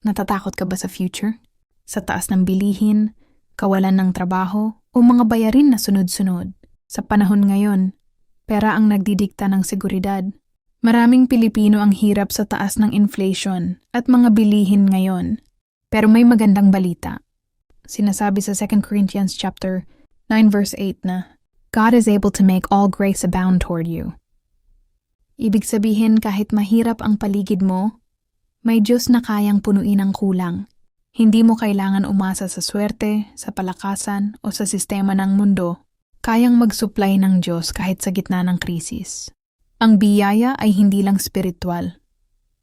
Natatakot ka ba sa future? Sa taas ng bilihin, kawalan ng trabaho, o mga bayarin na sunod-sunod? Sa panahon ngayon, pera ang nagdidikta ng seguridad. Maraming Pilipino ang hirap sa taas ng inflation at mga bilihin ngayon. Pero may magandang balita. Sinasabi sa 2 Corinthians chapter 9 verse 8 na, God is able to make all grace abound toward you. Ibig sabihin kahit mahirap ang paligid mo, may Diyos na kayang punuin ang kulang. Hindi mo kailangan umasa sa swerte, sa palakasan, o sa sistema ng mundo. Kayang mag-supply ng Diyos kahit sa gitna ng krisis. Ang biyaya ay hindi lang spiritual.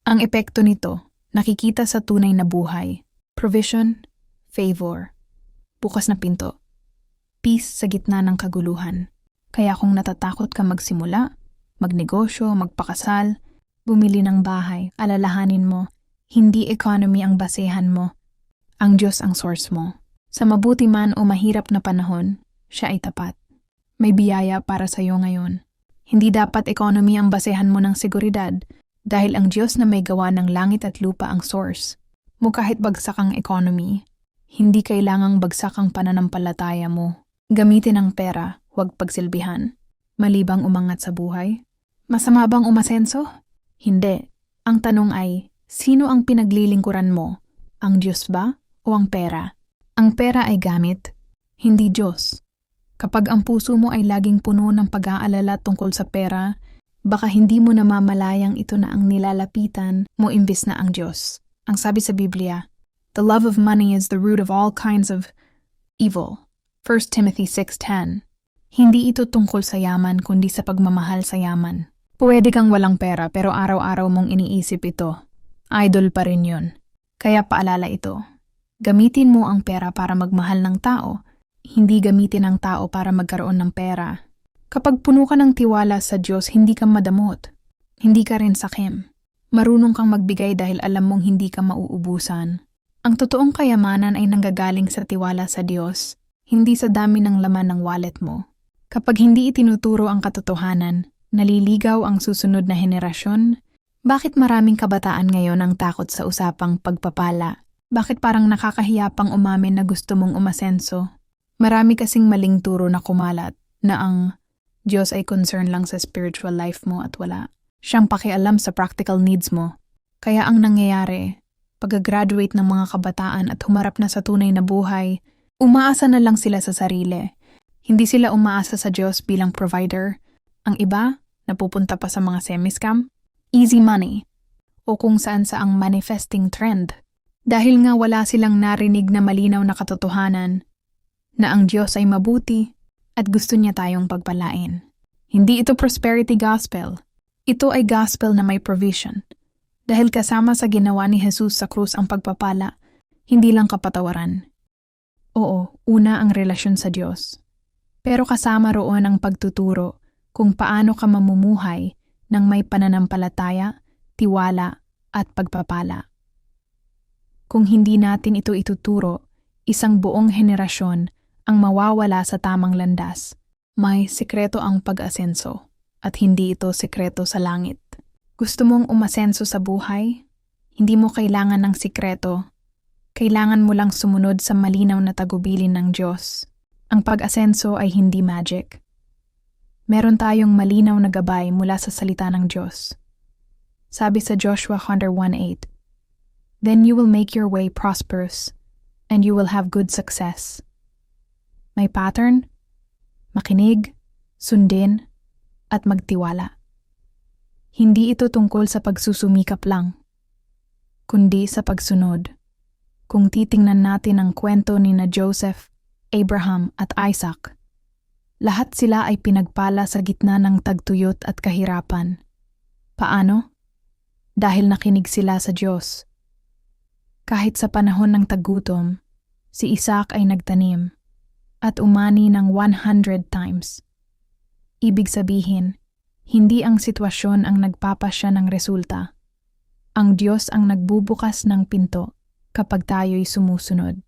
Ang epekto nito, nakikita sa tunay na buhay. Provision, favor, bukas na pinto. Peace sa gitna ng kaguluhan. Kaya kung natatakot ka magsimula, magnegosyo, magpakasal, bumili ng bahay, alalahanin mo, hindi economy ang basehan mo. Ang Diyos ang source mo. Sa mabuti man o mahirap na panahon, siya ay tapat. May biyaya para sa iyo ngayon. Hindi dapat economy ang basehan mo ng seguridad dahil ang Diyos na may gawa ng langit at lupa ang source. Mo kahit bagsak ang economy, hindi kailangang bagsak ang pananampalataya mo. Gamitin ang pera, huwag pagsilbihan. Malibang umangat sa buhay. Masama bang umasenso? Hindi. Ang tanong ay, sino ang pinaglilingkuran mo? Ang Diyos ba o ang pera? Ang pera ay gamit, hindi Diyos. Kapag ang puso mo ay laging puno ng pag-aalala tungkol sa pera, baka hindi mo namamalayang ito na ang nilalapitan mo imbis na ang Diyos. Ang sabi sa Biblia, The love of money is the root of all kinds of evil. 1 Timothy 6.10 Hindi ito tungkol sa yaman kundi sa pagmamahal sa yaman. Pwede kang walang pera pero araw-araw mong iniisip ito. Idol pa rin yun. Kaya paalala ito. Gamitin mo ang pera para magmahal ng tao hindi gamitin ng tao para magkaroon ng pera. Kapag puno ka ng tiwala sa Diyos, hindi ka madamot. Hindi ka rin sakim. Marunong kang magbigay dahil alam mong hindi ka mauubusan. Ang totoong kayamanan ay nanggagaling sa tiwala sa Diyos, hindi sa dami ng laman ng wallet mo. Kapag hindi itinuturo ang katotohanan, naliligaw ang susunod na henerasyon, bakit maraming kabataan ngayon ang takot sa usapang pagpapala? Bakit parang nakakahiya pang umamin na gusto mong umasenso Marami kasing maling turo na kumalat na ang Diyos ay concern lang sa spiritual life mo at wala. Siyang pakialam sa practical needs mo. Kaya ang nangyayari, pag-graduate ng mga kabataan at humarap na sa tunay na buhay, umaasa na lang sila sa sarili. Hindi sila umaasa sa Diyos bilang provider. Ang iba, napupunta pa sa mga semi-scam, easy money, o kung saan sa ang manifesting trend. Dahil nga wala silang narinig na malinaw na katotohanan, na ang Diyos ay mabuti at gusto niya tayong pagpalain. Hindi ito prosperity gospel. Ito ay gospel na may provision. Dahil kasama sa ginawa ni Jesus sa krus ang pagpapala, hindi lang kapatawaran. Oo, una ang relasyon sa Diyos. Pero kasama roon ang pagtuturo kung paano ka mamumuhay ng may pananampalataya, tiwala, at pagpapala. Kung hindi natin ito ituturo, isang buong henerasyon ang mawawala sa tamang landas. May sikreto ang pag-asenso at hindi ito sikreto sa langit. Gusto mong umasenso sa buhay? Hindi mo kailangan ng sikreto. Kailangan mo lang sumunod sa malinaw na tagubilin ng Diyos. Ang pag-asenso ay hindi magic. Meron tayong malinaw na gabay mula sa salita ng Diyos. Sabi sa Joshua 1:8, Then you will make your way prosperous, and you will have good success. May pattern, makinig, sundin, at magtiwala. Hindi ito tungkol sa pagsusumikap lang, kundi sa pagsunod. Kung titingnan natin ang kwento ni na Joseph, Abraham at Isaac, lahat sila ay pinagpala sa gitna ng tagtuyot at kahirapan. Paano? Dahil nakinig sila sa Diyos. Kahit sa panahon ng tagutom, si Isaac ay nagtanim at umani ng 100 times. Ibig sabihin, hindi ang sitwasyon ang nagpapasya ng resulta. Ang Diyos ang nagbubukas ng pinto kapag tayo'y sumusunod.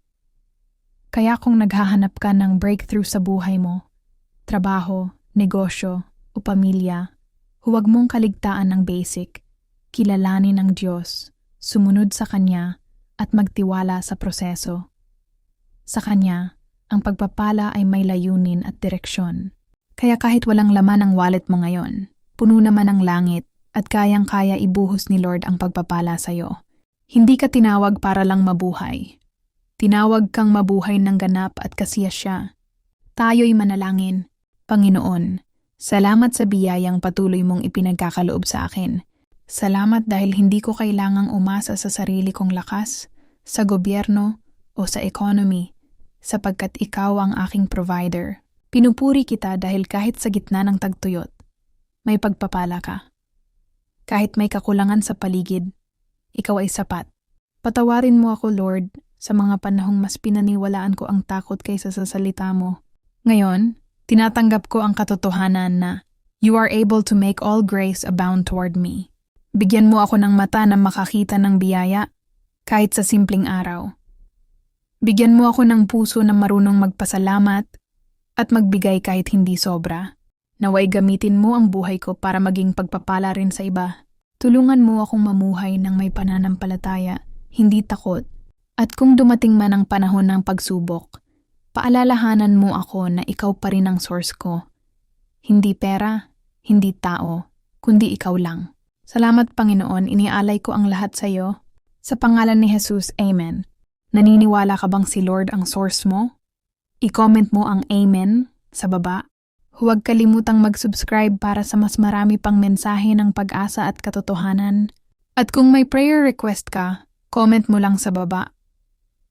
Kaya kung naghahanap ka ng breakthrough sa buhay mo, trabaho, negosyo, o pamilya, huwag mong kaligtaan ng basic. Kilalanin ng Diyos, sumunod sa Kanya, at magtiwala sa proseso. Sa Kanya, ang pagpapala ay may layunin at direksyon. Kaya kahit walang laman ang wallet mo ngayon, puno naman ang langit at kayang-kaya ibuhos ni Lord ang pagpapala sa'yo. Hindi ka tinawag para lang mabuhay. Tinawag kang mabuhay ng ganap at kasiya siya. Tayo'y manalangin. Panginoon, salamat sa biyayang patuloy mong ipinagkakaloob sa akin. Salamat dahil hindi ko kailangang umasa sa sarili kong lakas, sa gobyerno, o sa economy, sapagkat ikaw ang aking provider. Pinupuri kita dahil kahit sa gitna ng tagtuyot, may pagpapala ka. Kahit may kakulangan sa paligid, ikaw ay sapat. Patawarin mo ako, Lord, sa mga panahong mas pinaniwalaan ko ang takot kaysa sa salita mo. Ngayon, tinatanggap ko ang katotohanan na You are able to make all grace abound toward me. Bigyan mo ako ng mata na makakita ng biyaya, kahit sa simpleng araw. Bigyan mo ako ng puso na marunong magpasalamat at magbigay kahit hindi sobra. Naway gamitin mo ang buhay ko para maging pagpapala rin sa iba. Tulungan mo akong mamuhay ng may pananampalataya, hindi takot. At kung dumating man ang panahon ng pagsubok, paalalahanan mo ako na ikaw pa rin ang source ko. Hindi pera, hindi tao, kundi ikaw lang. Salamat Panginoon, inialay ko ang lahat sa iyo. Sa pangalan ni Jesus, Amen. Naniniwala ka bang si Lord ang source mo? I-comment mo ang Amen sa baba. Huwag kalimutang mag-subscribe para sa mas marami pang mensahe ng pag-asa at katotohanan. At kung may prayer request ka, comment mo lang sa baba.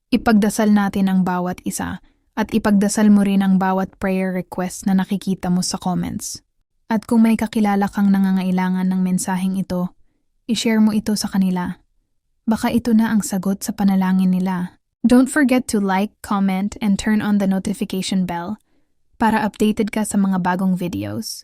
Ipagdasal natin ang bawat isa at ipagdasal mo rin ang bawat prayer request na nakikita mo sa comments. At kung may kakilala kang nangangailangan ng mensaheng ito, i-share mo ito sa kanila. Baka ito na ang sagot sa panalangin nila. Don't forget to like, comment, and turn on the notification bell para updated ka sa mga bagong videos.